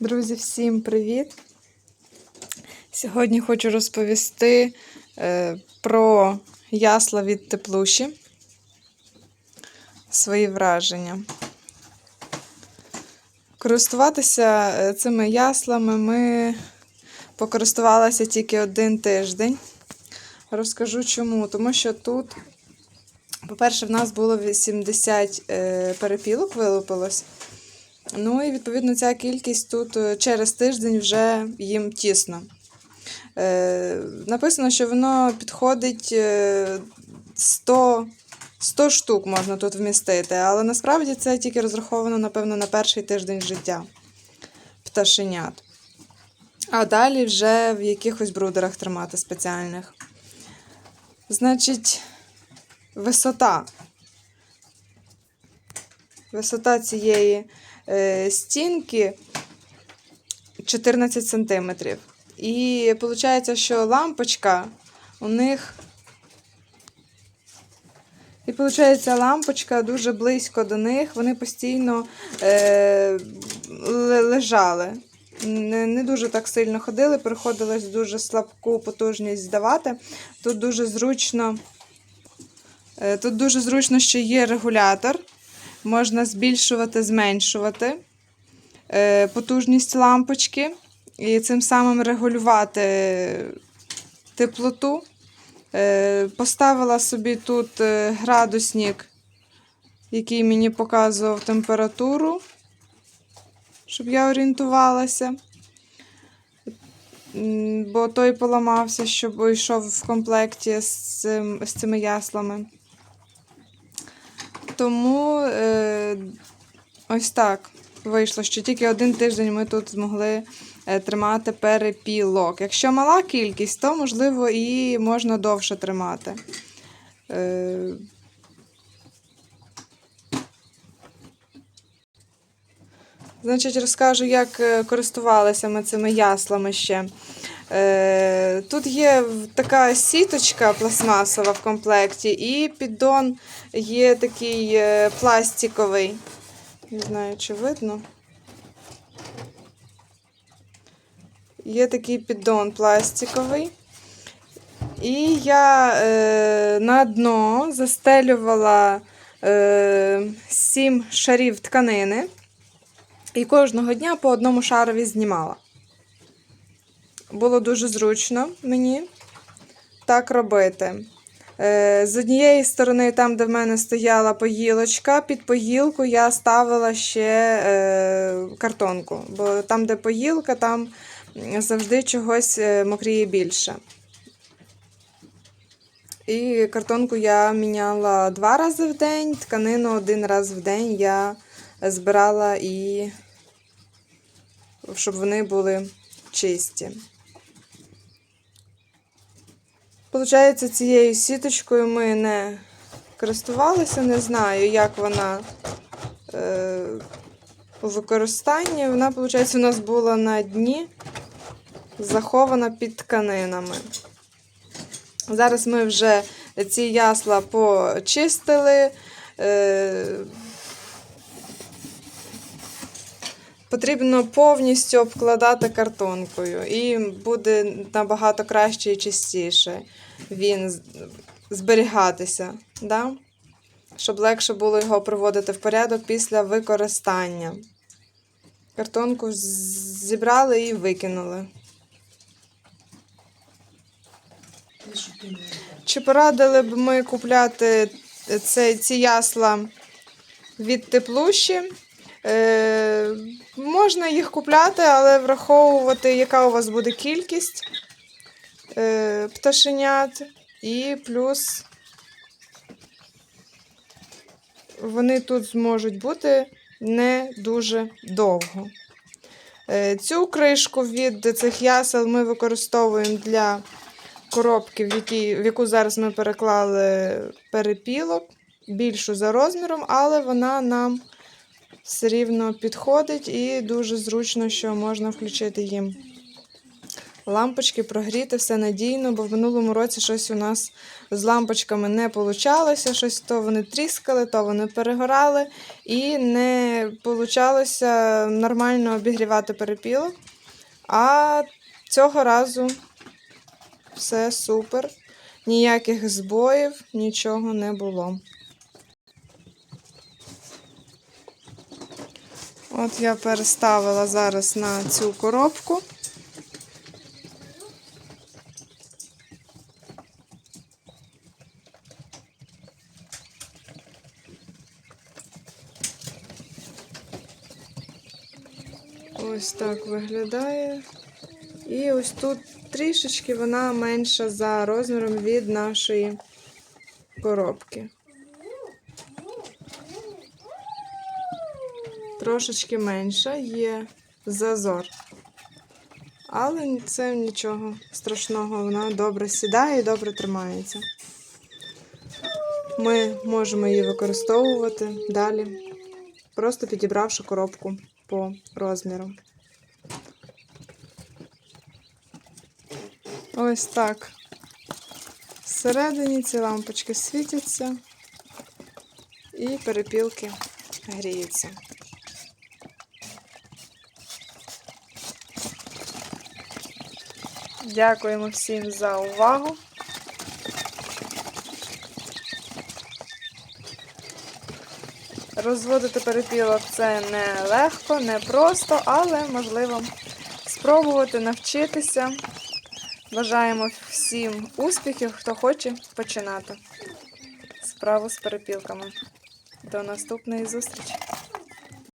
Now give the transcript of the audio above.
Друзі, всім привіт! Сьогодні хочу розповісти е, про ясла від теплуші. Свої враження. Користуватися е, цими яслами ми покористувалися тільки один тиждень. Розкажу чому. Тому що тут, по-перше, в нас було 80 е, перепілок вилупилось. Ну і відповідно ця кількість тут е, через тиждень вже їм тісно. Е, написано, що воно підходить е, 100, 100 штук можна тут вмістити, але насправді це тільки розраховано, напевно, на перший тиждень життя пташенят. А далі вже в якихось брудерах тримати спеціальних. Значить, висота. Висота цієї стінки 14 см. І виходить, що лампочка у них. І виходить, лампочка дуже близько до них, вони постійно е, лежали. Не, не дуже так сильно ходили, приходилось дуже слабку потужність здавати. Тут дуже зручно, е, тут дуже зручно, що є регулятор можна збільшувати, зменшувати е, потужність лампочки і цим самим регулювати теплоту. Е, Поставила собі тут е, градусник, який мені показував температуру, щоб я орієнтувалася. Бо той поламався, щоб йшов в комплекті з, з цими яслами. Тому е, ось так вийшло, що тільки один тиждень ми тут змогли е, тримати перепілок. Якщо мала кількість, то можливо і можна довше тримати. Е, Значить, розкажу, як е, користувалися ми цими яслами ще. Е, Тут є така сіточка пластмасова в комплекті, і піддон є такий е, пластиковий. Не знаю, чи видно. Є такий піддон пластиковий. І я е, на дно застелювала е, 7 шарів тканини. І кожного дня по одному шарові знімала. Було дуже зручно мені так робити. Е, З однієї сторони, там, де в мене стояла поїлочка, під поїлку я ставила ще е, картонку, бо там, де поїлка, там завжди чогось е, мокріє більше. І картонку я міняла два рази в день, тканину один раз в день я збирала і щоб вони були чисті. Получається, цією сіточкою ми не користувалися, не знаю, як вона е, у використанні. Вона, виходить, у нас була на дні, захована під тканинами. Зараз ми вже ці ясла почистили. Е, Потрібно повністю обкладати картонкою, і буде набагато краще і чистіше він зберігатися, да? щоб легше було його приводити в порядок після використання. Картонку зібрали і викинули. Чи порадили б ми купляти це, ці ясла від теплуші? Е, можна їх купляти, але враховувати, яка у вас буде кількість е, пташенят, і плюс вони тут зможуть бути не дуже довго. Е, цю кришку від цих ясел ми використовуємо для коробки, в, якій, в яку зараз ми переклали перепілок, більшу за розміром, але вона нам все рівно підходить і дуже зручно, що можна включити їм лампочки прогріти, все надійно, бо в минулому році щось у нас з лампочками не получалося, щось то вони тріскали, то вони перегорали, і не получалося нормально обігрівати перепілок. А цього разу все супер. Ніяких збоїв, нічого не було. От я переставила зараз на цю коробку. Ось так виглядає. І ось тут трішечки вона менша за розміром від нашої коробки. Трошечки менша є зазор. Але це нічого страшного, вона добре сідає і добре тримається. Ми можемо її використовувати далі, просто підібравши коробку по розміру. Ось так. Всередині ці лампочки світяться і перепілки гріються. Дякуємо всім за увагу. Розводити перепілок це не легко, не просто, але можливо спробувати навчитися. Бажаємо всім успіхів, хто хоче починати справу з перепілками. До наступної зустрічі!